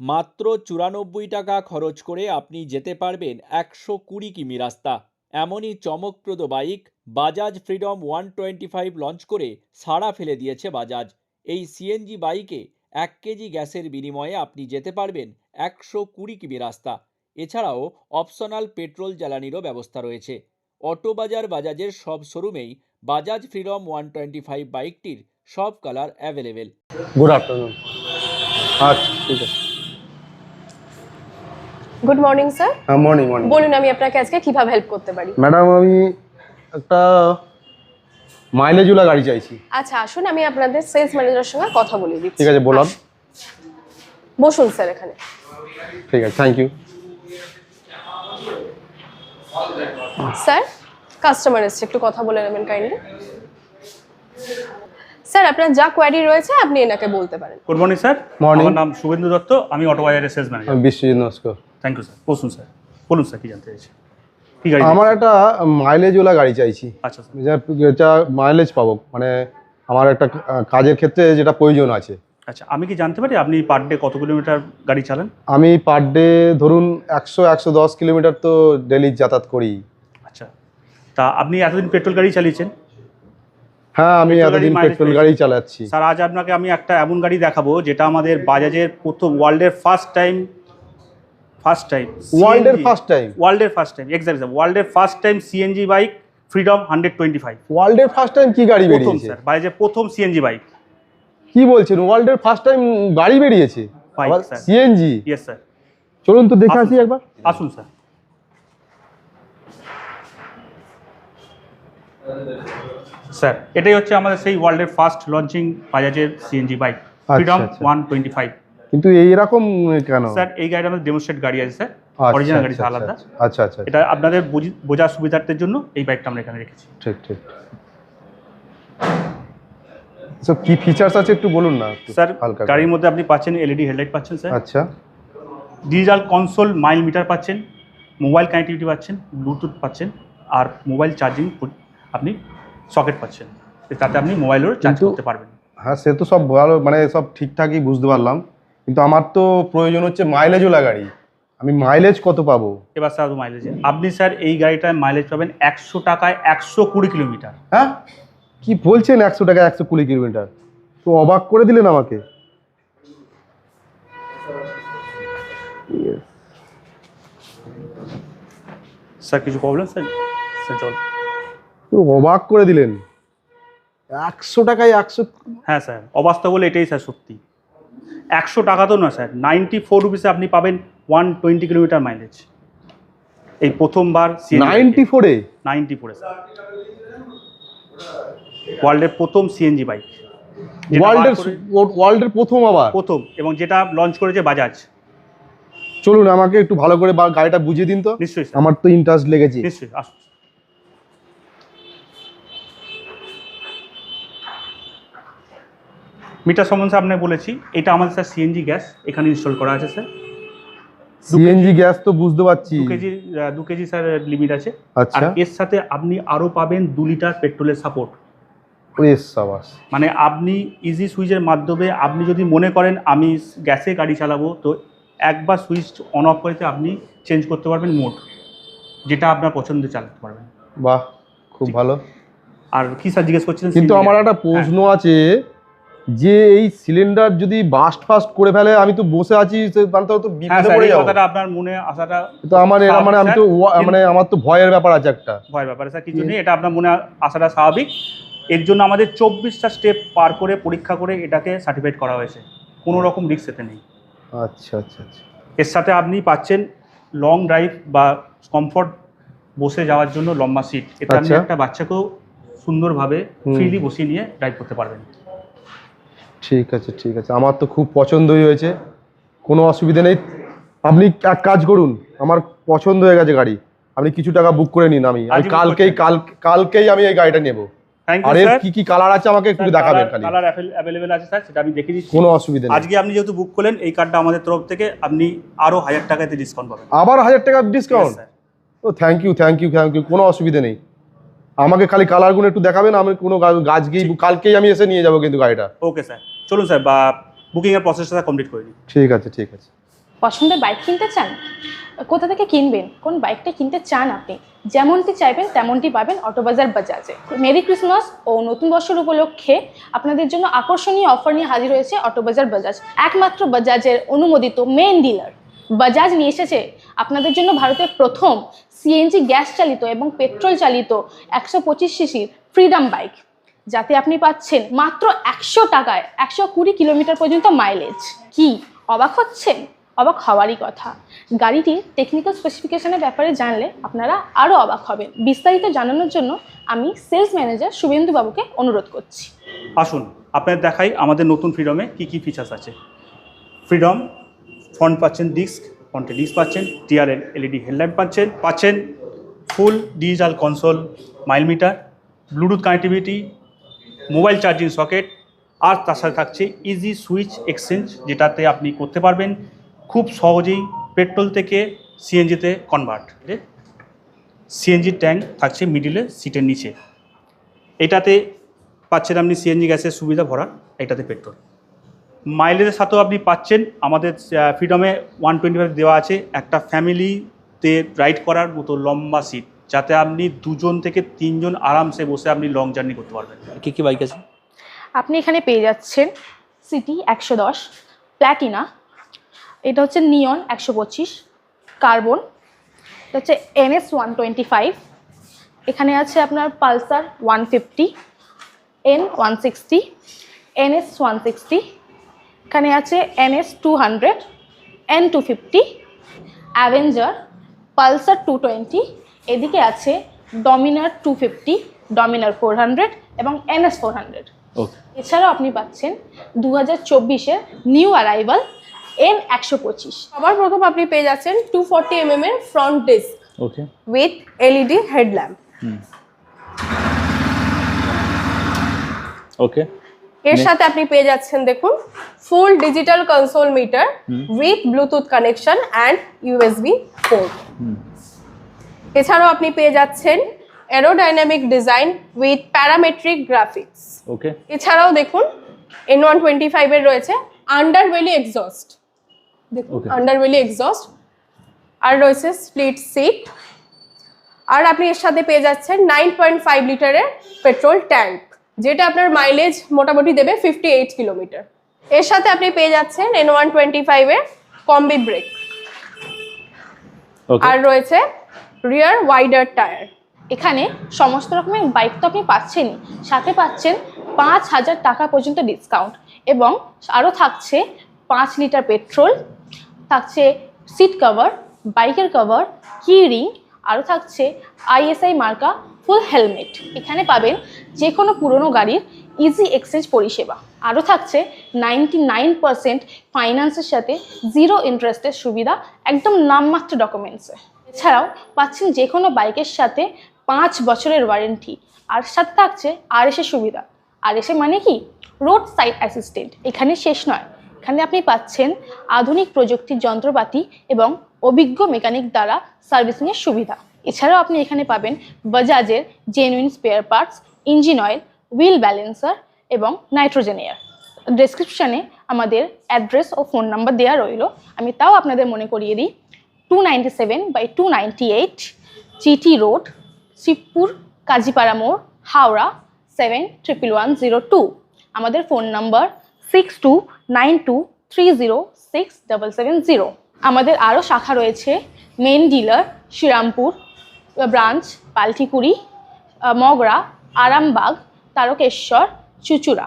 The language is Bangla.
মাত্র চুরানব্বই টাকা খরচ করে আপনি যেতে পারবেন একশো কুড়ি কিমি রাস্তা। এমনই চমকপ্রদ bike Bajaj Freedom one twenty five launch করে সাড়া ফেলে দিয়েছে বাজাজ। এই সিএনজি বাইকে এক কেজি গ্যাসের বিনিময়ে আপনি যেতে পারবেন একশো কুড়ি কিমি রাস্তা। এছাড়াও অপশনাল পেট্রোল জ্বালানিরও ব্যবস্থা রয়েছে। অটো বাজার বাজাজের সব শোরুমেই Bajaj Freedom one twenty five বাইকটির সব কালার অ্যাভেলেবেল। গুড আফটারনুন আচ্ছা ঠিক আছে। গুড মর্নিং স্যার হ্যাঁ মর্নিং মর্নিং বলুন আমি আপনাকে আজকে কীভাবে হেল্প করতে পারি? ম্যাডাম আমি একটা মাইলেজওয়ালা গাড়ি চাইছি। আচ্ছা আসুন আমি আপনাদের সেলস ম্যানেজারের সঙ্গে কথা বলে দিচ্ছি। ঠিক আছে বললাম আসুন। বসুন স্যার এখানে। ঠিক আছে থ্যাংক ইউ স্যার কাস্টমার এসছে একটু কথা বলে নেবেন কাইন্ডলি স্যার আপনার যা কোয়ারি রয়েছে আপনি এনাকে বলতে পারেন। Good morning sir Morning. আমার নাম শুভেন্দু দত্ত আমি অটো বাজারের সেলস ম্যানেজার আমি Biswajit Naskar. Thank you sir বসুন স্যার বলুন স্যার কি জানতে কি গাড়ি আমার একটা মাইলেজওয়ালা গাড়ি চাইছি। আচ্ছা স্যার যেটা মাইলেজ পাবো। মানে আমার একটা কাজের ক্ষেত্রে যেটা প্রয়োজন আছে। আচ্ছা আমি কি জানতে পারি আপনি পার ডে কত কিলোমিটার গাড়ি চালান? আমি পার ডে ধরুন একশো একশো দশ কিলোমিটার তো ডেলি যাতায়াত করি। আচ্ছা তা আপনি এতদিন পেট্রোল গাড়ি চালিয়েছেন? হ্যাঁ আমি এতদিন পেট্রোল গাড়ি চালাচ্ছি। স্যার আজ আপনাকে আমি একটা এমন গাড়ি দেখাবো যেটা আমাদের বাজাজের প্রথম ওয়ার্ল্ডের ফার্স্ট টাইম ফার্স্ট টাইম ওয়ার্ল্ডের ফার্স্ট টাইম ওয়ার্ল্ডের ফার্স্ট টাইম এক্সাক্ট স্যার ওয়ার্ল্ডের first time CNG bike Freedom hundred twenty five ওয়ার্ল্ডের ফার্স্ট টাইম কি গাড়ি বেরিয়েছে? স্যার বাজাজের প্রথম সিএনজি বাইক কি বলছেন? ওয়ার্ল্ডের ফার্স্ট টাইম গাড়ি বেরিয়েছে. সিএনজি ইয়েস স্যার চলুন তো দেখে আসি. একবার। আসুন স্যার স্যার এটাই হচ্ছে আমাদের সেই ওয়ার্ল্ডের first launching বাজাজের CNG bike Freedom. One twenty five কিন্তু এইরকম কেন? স্যার এই গাড়িটা আমাদের ডেমোস্ট্রেট গাড়ি আছে স্যার। আচ্ছা, অরিজিনাল আচ্ছা, গাড়িটা আচ্ছা, আলাদা। আচ্ছা আচ্ছা এটা আপনাদের বুঝি- বোঝার সুবিধার্থের জন্য এই বাইকটা আমরা এখানে রেখেছি। ঠিক ঠিক। সব কি ফিচার্স আছে একটু বলুন না স্যার গাড়ির মধ্যে আপনি পাচ্ছেন এলইডি হেডলাইট পাচ্ছেন স্যার। আচ্ছা। ডিজিটাল কনসোল মাইল মিটার পাচ্ছেন মোবাইল কানেক্টিভিটি পাচ্ছেন ব্লুটুথ পাচ্ছেন আর মোবাইল চার্জিং আপনি সকেট পাচ্ছেন। তাতে আপনি মোবাইলেরও চার্জ করতে পারবেন। হ্যাঁ সে তো সব ভালো মানে সব ঠিকঠাকই বুঝতে পারলাম। কিন্তু আমার তো প্রয়োজন হচ্ছে মাইলেজওয়ালা গাড়ি আমি মাইলেজ কত পাবো? এবার স্যার মাইলেজ আপনি স্যার এই গাড়িটায় মাইলেজ পাবেন একশো টাকায় একশো কুড়ি কিলোমিটার। হ্যাঁ? কি বলছেন একশো টাকায় একশো কুড়ি কিলোমিটার? তো অবাক করে দিলেন আমাকে। স্যার কিছু প্রবলেম স্যার স্যার চল। তো অবাক করে দিলেন। একশো টাকায় একশো হ্যাঁ স্যার অবাস্তব বলে এটাই স্যার সত্যি। একশো টাকা তো না স্যার। নাইনটি ফোর রুপিসে আপনি পাবেন ওয়ান টোয়েন্টি কিলোমিটার মাইলেজ এই প্রথমবার নাইনটি ফোরে নাইনটি ফোরে স্যার। ওয়ার্ল্ডের প্রথম সিএনজি বাইক ওয়ার্ল্ডের ওয়ার্ল্ডের প্রথম আবার? প্রথম এবং যেটা লঞ্চ করেছে বাজাজ চলুন আমাকে একটু ভালো করে গাড়িটা বুঝিয়ে দিন তো। নিশ্চয়ই আমার তো ইন্টারেস্ট লেগেছে। নিশ্চয়ই আসুন। মিটার সম্বন্ধে আপনাকে বলেছি এটা আমাদের স্যার সিএনজি গ্যাস এখানে ইনস্টল করা আছে স্যার সিএনজি গ্যাস তো বুঝতে পারছি। দু কেজি দু কেজি স্যার লিমিট আছে। আর আচ্ছা এর সাথে আপনি আরও পাবেন দু লিটার পেট্রোলের সাপোর্ট মানে আপনি ইজি সুইচের মাধ্যমে আপনি যদি মনে করেন আমি গ্যাসে গাড়ি চালাবো তো একবার সুইচ অন অফ করেতে আপনি চেঞ্জ করতে পারবেন মোড যেটা আপনার পছন্দে চালাতে পারবেন। বাহ খুব ভালো। আর কি স্যার জিজ্ঞেস করছিলেন? কিন্তু আমার একটা প্রশ্ন আছে যে এই সিলিন্ডার যদি বাস্ট ফাস্ট করে ফেলে আমি তো বসে আছি মানে তো তো হ্যাঁ বিপদে পড়ে যাব। কথাটা আপনার মনে আসাটা তো আমার মানে আমি তো মানে আমার তো ভয়ের ব্যাপার আছে একটা। ভয়ের ব্যাপার স্যার কিছু নেই এটা আপনার মনে আসাটা স্বাভাবিক। এর জন্য আমাদের চব্বিশটা স্টেপ পার করে পরীক্ষা করে এটাকে সার্টিফাইড করা হয়েছে। কোনো রকম রিস্ক এতে নেই। আচ্ছা আচ্ছা আচ্ছা। এর সাথে আপনি পাচ্ছেন লং ড্রাইভ বা কমফর্ট বসে যাওয়ার জন্য লম্বা সিট এতে আপনি আচ্ছা। একটা বাচ্চাকেও সুন্দরভাবে। ফ্রিলি বসিয়ে নিয়ে ড্রাইভ করতে পারবেন। ঠিক আছে ঠিক আছে। আমার তো খুব পছন্দই হয়েছে। কোনো অসুবিধা নেই। আপনি এক কাজ করুন। আমার পছন্দ হয়ে গেছে গাড়ি। আপনি কিছু টাকা বুক করে নিন আমি। আমি কালকেই কাল কালকেই আমি এই গাড়িটা নেব। থ্যাংক আর ইউ এর কি কি কালার আছে আমাকে একটু দেখাবেন খালি। কালার অ্যাভেলেবেল আছে স্যার সেটা আমি দিচ্ছি। কোনো অসুবিধা নেই। আজকে আপনি যেহেতু বুক করলেন এই কার্ডটা আমাদের তরফ থেকে আপনি আরও টাকাতে ডিসকাউন্ট পাবেন। আবার হাজার টাকা discount. O thank you thank you thank you কোনো অসুবিধা নেই। আমাকে খালি কালারগুলো একটু দেখাবেন আমি কোনো গাছ গিয়ে কালকেই আমি এসে নিয়ে যাব কিন্তু গাড়িটা। ওকে স্যার চলুন স্যার বা বুকিং এর প্রসেসটা কমপ্লিট করে নিন ঠিক আছে ঠিক আছে। পছন্দের বাইক কিনতে চান? কোথা থেকে কিনবেন? কোন বাইকটা কিনতে চান আপনি? যেমনটি চাইবেন তেমনটি পাবেন অটোবাজার বাজাজে। মেরি ক্রিসমাস ও নতুন বছর উপলক্ষে আপনাদের জন্য আকর্ষণীয় অফার নিয়ে হাজির হয়েছে অটোবাজার বাজাজ। একমাত্র বাজাজের অনুমোদিত মেন ডিলার বাজাজ নিয়ে এসেছে আপনাদের জন্য ভারতের প্রথম সিএনজি গ্যাস চালিত এবং পেট্রোল চালিত একশো পঁচিশ সিসির ফ্রিডম বাইক যাতে আপনি পাচ্ছেন মাত্র একশো টাকায়, একশো কুড়ি কিলোমিটার পর্যন্ত মাইলেজ কি? অবাক হচ্ছেন? অবাক হওয়ারই কথা। গাড়িটির টেকনিক্যাল স্পেসিফিকেশনের ব্যাপারে জানলে আপনারা আরও অবাক হবেন। বিস্তারিত জানানোর জন্য আমি সেলস ম্যানেজার শুভেন্দু বাবুকে অনুরোধ করছি। আসুন আপনার দেখাই আমাদের নতুন ফ্রিডমে কী কী ফিচার্স আছে। ফ্রিডম ফ্রন্ট পাচ্ছেন ডিস্ক ফ্রন্টে ডিস্ক পাচ্ছেন টিআরএল এলইডি হেডলাইট পাচ্ছেন পাচ্ছেন full digital console mile meter Bluetooth connectivity mobile charging socket, আর তার সাথে থাকছে ইজি সুইচ এক্সচেঞ্জ যেটাতে আপনি করতে পারবেন খুব সহজেই পেট্রোল থেকে সিএনজিতে কনভার্ট সিএনজি ট্যাঙ্ক থাকছে মিডিলে সিটের নিচে। এটাতে পাচ্ছেন আপনি সিএনজি গ্যাসের সুবিধা ভরা, এটাতে পেট্রোল। মাইলেজের সাথেও আপনি পাচ্ছেন, আমাদের ফ্রিডমে ওয়ান টোয়েন্টি ফাইভ দেওয়া আছে, একটা ফ্যামিলিতে রাইড করার মতো লম্বা সিট যাতে আপনি দুজন থেকে তিনজন আরামসে বসে আপনি লং জার্নি করতে পারবেন। কি কি বাইক আছে? আপনি এখানে পেয়ে যাচ্ছেন সিটি একশো দশ প্ল্যাটিনা এটা হচ্ছে নিয়ন একশো পঁচিশ কার্বন এটা হচ্ছে এনএস ওয়ান টোয়েন্টি ফাইভ এখানে আছে আপনার Pulsar one fifty N one sixty NS one sixty এখানে আছে NS two hundred N two fifty Avenger Pulsar two twenty এদিকে আছে Dominar two fifty Dominar four hundred এবং এনএস ফোর হান্ড্রেড এছাড়াও আপনি পাচ্ছেন দু হাজার চব্বিশের নিউ অ্যারাইভাল এন একশো পঁচিশ। সবার প্রথম আপনি পেয়ে যাচ্ছেন টু ফর্টি এমএম এর front disc okay with LED headlamp okay এর সাথে আপনি পেয়ে যাচ্ছেন দেখুন full digital console meter with Bluetooth connection and USB port এছাড়াও আপনি পেয়ে যাচ্ছেন aerodynamic design with parametric graphics okay এছাড়াও দেখুন এন ওয়ান টোয়েন্টি ফাইভের রয়েছে আন্ডারওয়েলি এক্সস্ট দেখুন. আন্ডারওয়েলি এক্সস্ট আর রয়েছে স্প্লিট সিট আর আপনি এর সাথে পেয়ে যাচ্ছেন নাইন পয়েন্ট ফাইভ লিটারের পেট্রোল ট্যাঙ্ক যেটা আপনার মাইলেজ মোটামুটি দেবে ফিফটি এইট কিলোমিটার এর সাথে আপনি পেয়ে যাচ্ছেন এন ওয়ান টোয়েন্টি ফাইভের কম্বি ব্রেক আর রয়েছে রিয়ার ওয়াইডার টায়ার এখানে সমস্ত রকমের বাইক তো আপনি পাচ্ছেনই। সাথে পাচ্ছেন পাঁচ হাজার টাকা পর্যন্ত ডিসকাউন্ট এবং আরও থাকছে পাঁচ লিটার পেট্রোল থাকছে সিট কভার বাইকের কভার কি রিং আরও থাকছে আইএসআই মার্কা ফুল হেলমেট এখানে পাবেন যে কোনো পুরনো গাড়ির ইজি এক্সচেঞ্জ পরিষেবা। আরও থাকছে নাইনটি নাইন পার্সেন্ট ফাইন্যান্সের সাথে জিরো ইন্টারেস্টের সুবিধা, একদম নামমাত্র ডকুমেন্টসে এছাড়াও পাচ্ছেন যে কোনো বাইকের সাথে পাঁচ বছরের ওয়ারেন্টি। আর সাথে থাকছে আর এসে সুবিধা। আর এসে মানে কি? Road side assistant. এখানে শেষ নয়। এখানে আপনি পাচ্ছেন আধুনিক প্রযুক্তির যন্ত্রপাতি এবং অভিজ্ঞ মেকানিক দ্বারা সার্ভিসিংয়ের সুবিধা। এছাড়াও আপনি এখানে পাবেন বাজাজের genuine spare parts engine oil wheel balancer এবং নাইট্রোজেন এয়ার ডেসক্রিপশানে আমাদের অ্যাড্রেস ও ফোন নাম্বার দেওয়া রইল। আমি তাও আপনাদের মনে করিয়ে দিই। Two ninety seven by two ninety eight GT road Shibpur Kazipara মোড় Howrah seven triple one zero two আমাদের phone number six two nine two three zero six double seven zero আমাদের আরও শাখা রয়েছে main dealer Serampore branch Paltikuri Magra Arambagh Tarakeswar Chuchura